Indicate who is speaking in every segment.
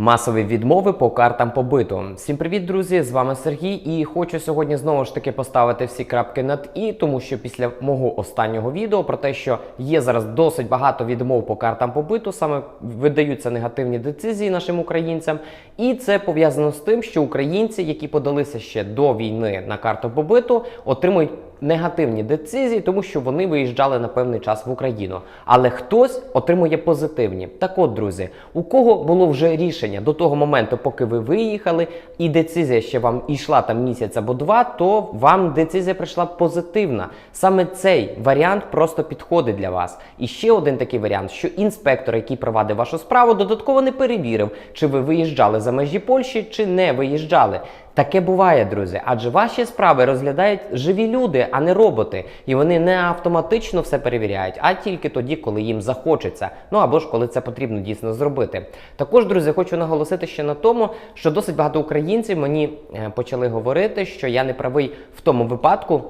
Speaker 1: Масові відмови по картам побиту. Всім привіт, друзі! З вами Сергій, і хочу сьогодні знову ж таки поставити всі крапки над і, тому що після мого останнього відео про те, що є зараз досить багато відмов по картам побиту, саме видаються негативні децизії нашим українцям, і це пов'язано з тим, що українці, які подалися ще до війни на карту побиту, отримують негативні децизії, тому що вони виїжджали на певний час в Україну. Але хтось отримує позитивні. Так от, друзі, у кого було вже рішення до того моменту, поки ви виїхали, і децизія ще вам йшла там місяць або два, то вам децизія прийшла позитивна. Саме цей варіант просто підходить для вас. І ще один такий варіант, що інспектор, який провадив вашу справу, додатково не перевірив, чи ви виїжджали за межі Польщі, чи не виїжджали. Таке буває, друзі, адже ваші справи розглядають живі люди, а не роботи. І вони не автоматично все перевіряють, а тільки тоді, коли їм захочеться. Ну або ж коли це потрібно дійсно зробити. Також, друзі, хочу наголосити ще на тому, що досить багато українців мені е, почали говорити, що я не правий в тому випадку.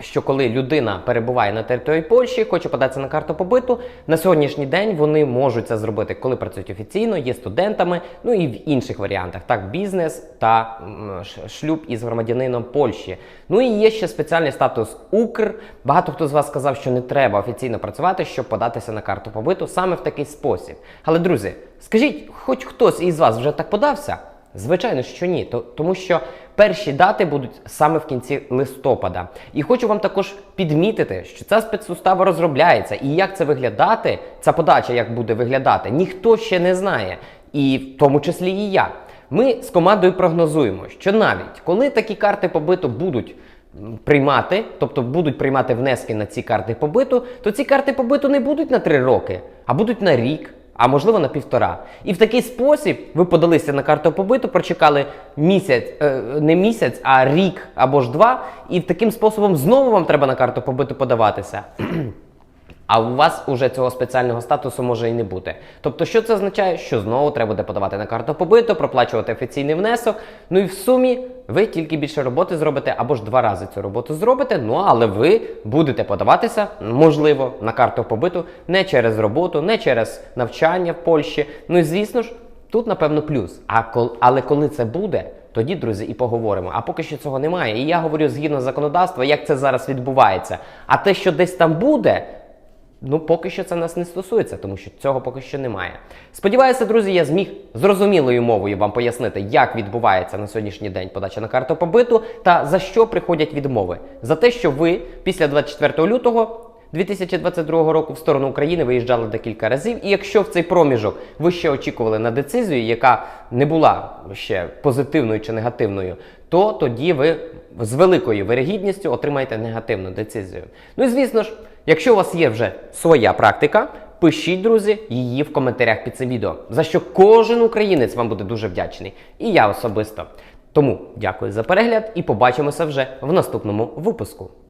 Speaker 1: Що коли людина перебуває на території Польщі, хоче податися на карту побиту, на сьогоднішній день вони можуть це зробити, коли працюють офіційно, є студентами, ну і в інших варіантах, так, бізнес та шлюб із громадянином Польщі. Ну і є ще спеціальний статус Укр. Багато хто з вас сказав, що не треба офіційно працювати, щоб податися на карту побиту саме в такий спосіб. Але, друзі, скажіть, хоч хтось із вас вже так подався? Звичайно, що ні, то, тому що перші дати будуть саме в кінці листопада. І хочу вам також підмітити, що ця спецустава розробляється, і як це виглядати, ця подача як буде виглядати, ніхто ще не знає, і в тому числі і я. Ми з командою прогнозуємо, що навіть коли такі карти побиту будуть приймати, тобто будуть приймати внески на ці карти побиту, то ці карти побиту не будуть на три роки, а будуть на рік а можливо на півтора. І в такий спосіб ви подалися на карту побиту, прочекали місяць, е, не місяць, а рік або ж два, і таким способом знову вам треба на карту побиту подаватися. А у вас уже цього спеціального статусу може і не бути. Тобто, що це означає? Що знову треба буде подавати на карту побиту, проплачувати офіційний внесок. Ну і в сумі ви тільки більше роботи зробите або ж два рази цю роботу зробите. Ну але ви будете подаватися, можливо, на карту побиту не через роботу, не через навчання в Польщі. Ну і звісно ж, тут напевно плюс. А кол- але коли це буде? Тоді, друзі, і поговоримо. А поки що цього немає. І я говорю згідно законодавства, як це зараз відбувається. А те, що десь там буде, Ну, поки що це нас не стосується, тому що цього поки що немає. Сподіваюся, друзі, я зміг зрозумілою мовою вам пояснити, як відбувається на сьогоднішній день подача на карту побиту та за що приходять відмови. За те, що ви після 24 лютого 2022 року в сторону України виїжджали декілька разів. І якщо в цей проміжок ви ще очікували на децизію, яка не була ще позитивною чи негативною, то тоді ви з великою вирогідністю отримаєте негативну децизію. Ну і звісно ж, якщо у вас є вже своя практика, пишіть, друзі, її в коментарях під цим відео, за що кожен українець вам буде дуже вдячний. І я особисто. Тому дякую за перегляд і побачимося вже в наступному випуску.